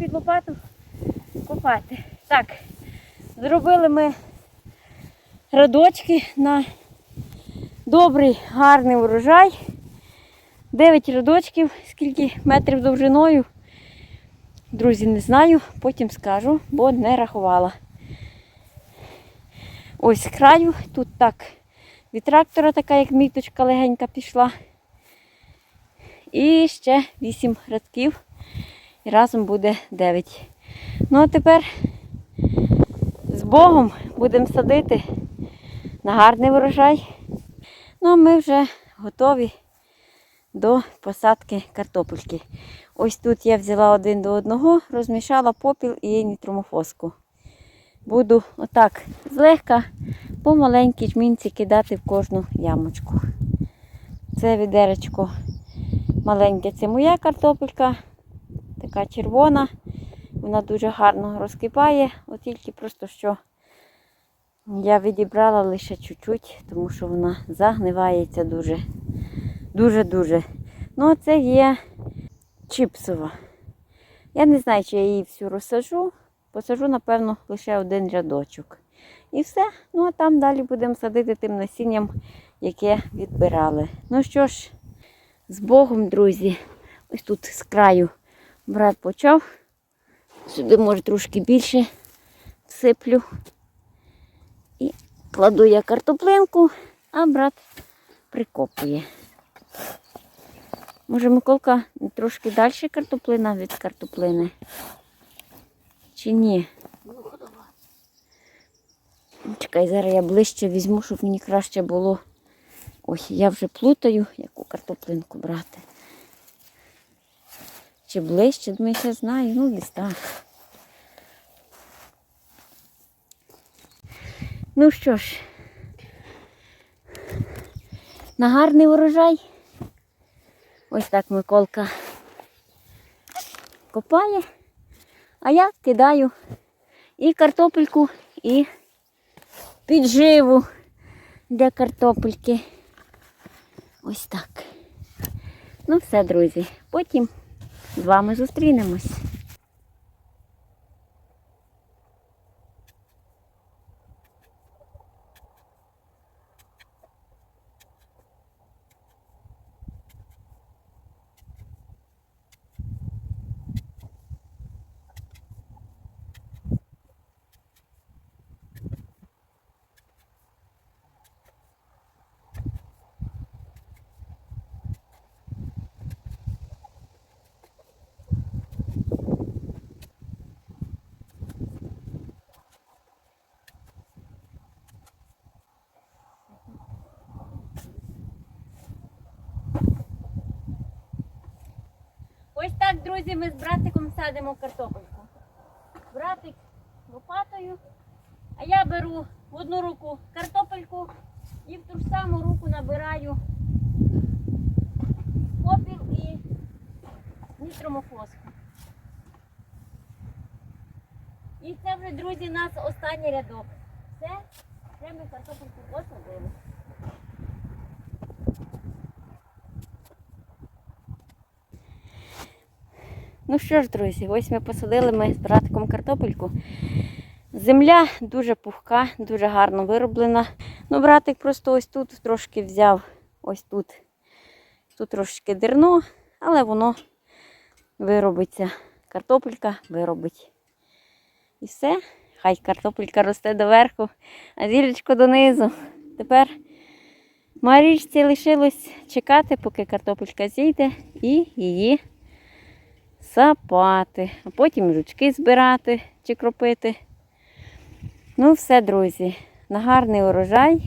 під лопату копати. Так, зробили ми рядочки на добрий, гарний урожай. 9 рядочків, скільки метрів довжиною. Друзі, не знаю, потім скажу, бо не рахувала. Ось краю, тут так від трактора така, як міточка легенька пішла. І ще 8 рядків. І разом буде 9. Ну а тепер з Богом будемо садити на гарний врожай. Ну а ми вже готові до посадки картопельки. Ось тут я взяла один до одного, розмішала попіл і нітромофоску. Буду отак злегка по маленькій жмінці кидати в кожну ямочку. Це відеречко маленьке, це моя картопелька, така червона. Вона дуже гарно розкипає, от тільки просто що я відібрала лише чуть-чуть, тому що вона загнивається дуже. Дуже-дуже. Ну, а це є чіпсова. Я не знаю, чи я її всю розсажу. Посажу, напевно, лише один рядочок. І все. Ну, а там далі будемо садити тим насінням, яке відбирали. Ну що ж, з Богом, друзі, ось тут з краю брат почав. Сюди, може, трошки більше всиплю. І кладу я картоплинку, а брат прикопує. Може, Миколка трошки далі картоплина від картоплини? Чи ні? Чекай, зараз я ближче візьму, щоб мені краще було. Ой, я вже плутаю, яку картоплинку брати. Чи ближче, ми ще знаю, ну десь так. Ну що ж, на гарний урожай. Ось так Миколка копає, а я кидаю і картопельку, і підживу для картопельки. Ось так. Ну все, друзі. Потім з вами зустрінемось. Ось так, друзі, ми з братиком садимо картопельку. Братик лопатою, а я беру в одну руку картопельку і в ту ж саму руку набираю попіл і нітромофоску. І це вже, друзі, у нас останній рядок. Все, ми картопельку посадили. Ну що ж, друзі, ось ми посадили ми з братиком картопельку. Земля дуже пухка, дуже гарно вироблена. Ну, братик просто ось тут трошки взяв, ось тут. Тут трошки дерно, але воно виробиться. Картопелька виробить. І все. Хай картопелька росте доверху, а зілечко донизу. Тепер Марічці лишилось чекати, поки картопелька зійде, і її сапати, а потім жучки збирати чи кропити. Ну, все, друзі, на гарний урожай.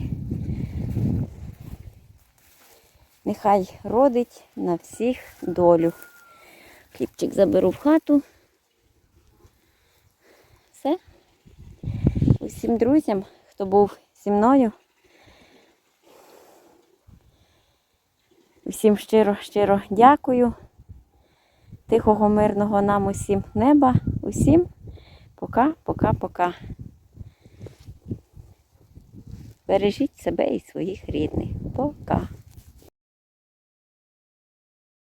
Нехай родить на всіх долю. Хлібчик заберу в хату. Все. Усім друзям, хто був зі мною. Усім щиро-щиро дякую. Тихого, мирного нам усім неба. Усім пока-пока-пока. Бережіть себе і своїх рідних. Пока.